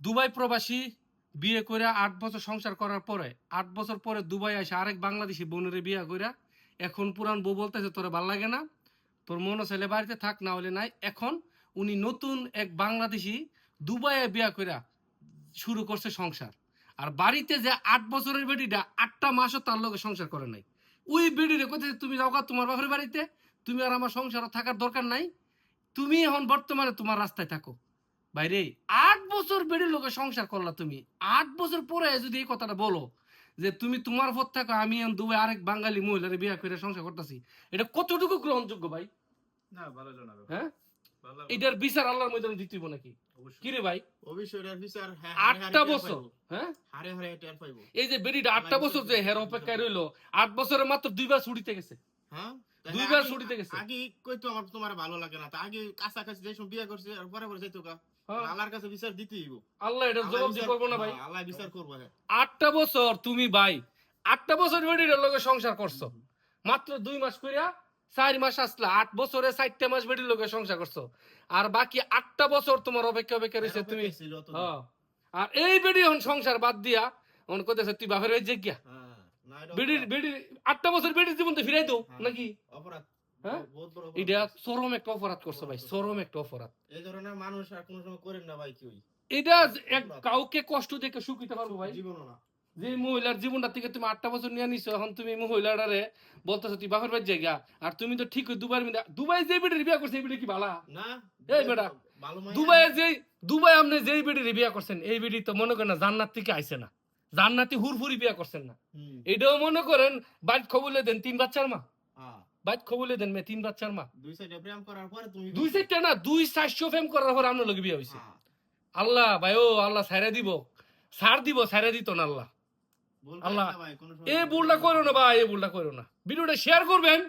Dubai প্রবাসী বিয়ে করে আট বছর সংসার করার পরে, আট বছর পরে দুবাই আসে আরেক বাংলাদেশি বোনের বিয়ে করে। এখন পুরান বউ বলতেছে, তোর ভালো লাগে না, তোর মনে ছেলে বাড়িতে থাক, না হলে নাই। এখন উনি নতুন এক বাংলাদেশি দুবাইয়ে বিয়ে করে শুরু করছে সংসার। আর বাড়িতে যে আট বছরের বেডিটা আটটা মাসও তার লোকে সংসার করে নাই। ওই বেডিরে কোথায় তুমি যাও তোমার বাপের বাড়িতে, তুমি আর আমার সংসার থাকার দরকার নাই। তুমি এখন বর্তমানে তোমার রাস্তায় থাকো। বাইরে আট বছর বেড়ে লোকে সংসার করলা তুমি। আট বছর পরে যদি এই কথাটা বলো যে তুমি তোমার পথ থাকো আমি দুবাই আরেক বাঙালি মহিলার বিয়ে করে সংসার করতেছি এটা কতটুকু গ্রহণযোগ্য ভাই? না ভালো না হ্যাঁ? এটার বিচার আল্লাহর মধ্যে দিতে হইবো নাকি? কি রে ভাই? বিচার হ্যাঁ, আটটা বছর হ্যাঁ? হারে হারে পাইবো। এই যে আটটা বছর যে হের অপেক্ষায় রইল আট বছরে মাত্র দুইবার ছুটিতে গেছে। হ্যাঁ? দুইবার ছুটিতে গেছে। আগে কইতো আমার তোমার ভালো লাগে না। তা আগে কাছাকাছি যে সময় বিয়ে করছে আর পরে পরে যাইতো কা হ্যাঁ, আল্লাহর কাছে বিচার দিতেই হইবো। আল্লাহ এটা জবাব বিচার- দিয়ে করব না ভাই। হ্যাঁ, আল্লাহ বিচার করব হ্যাঁ। আটটা বছর তুমি ভাই আটটা বছর বেডির লগে সংসার করছ। মাত্র দুই মাস কইরা চার মাস আসলা আট বছরে চারটা মাস বেডির লগে সংসার করছ। আর বাকি আটটা বছর তোমার অপেক্ষা অপেক্ষা রয়েছে তুমি। আর এই বেডি এখন সংসার বাদ দিয়া অন কইতেছে তুই বাপের বাড়ি না, এটা বেডির অপরাধ। বেডির আটটা বছর বেডির জীবন তো ফিরাই হ্যাঁ। নাকি অপরাধ। হ্যাঁ? অপরাধ এটা চরম একটা অপরাধ করছ ভাই চরম একটা অপরাধ এই ধরনের মানুষ আর কোনো সময় করেন না ভাই কেউই। এটা এক কাউকে কষ্ট দেখে সুখ দিতে পারব ভাই না। যে মহিলার জীবনটা থেকে তুমি আটটা বছর নিয়ে নিছো এখন তুমি মহিলাটারে বলতেছো তুই বাপের বাড়ির জায়গা আর তুমি তো ঠিক দুবাই মিলে দুবাই যে বেটির বিয়া করছে এই বেটি কি ভালা না, এই বেটা, মাইয়া- যে দুবাই আপনি যেই বেটির বিয়া করছেন এই বেটি তো মনে করেন না জান্নাত থেকে আইছে না জান্নাতি হুরফুরি বিয়া করছেন না। এটাও মনে করেন বাইক খবলে দেন তিন বাচ্চার মা। বাইক খবলে দেন মে তিন বাচ্চার মা। দুই সাইডে প্রেম করার পরে তুমি দুই সাইডটা না দুই ফেম করার পর লগে বিয়া আল্লাহ ভাই ও আল্লাহ দিব। সার দিব দিত না আল্লাহ। আল্লাহ, এ ভুলটা করো না। ভাই এ ভুলটা করো না। ভিডিওটা শেয়ার করবেন।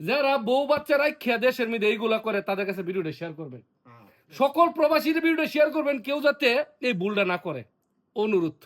যারা বউ বাচ্চারা খেয়া দেশের মধ্যে এইগুলা করে তাদের কাছে ভিডিওটা শেয়ার করবেন। সকল প্রবাসীর ভিডিওটা শেয়ার করবেন কেউ যাতে এই ভুলটা না করে। অনুরোধ।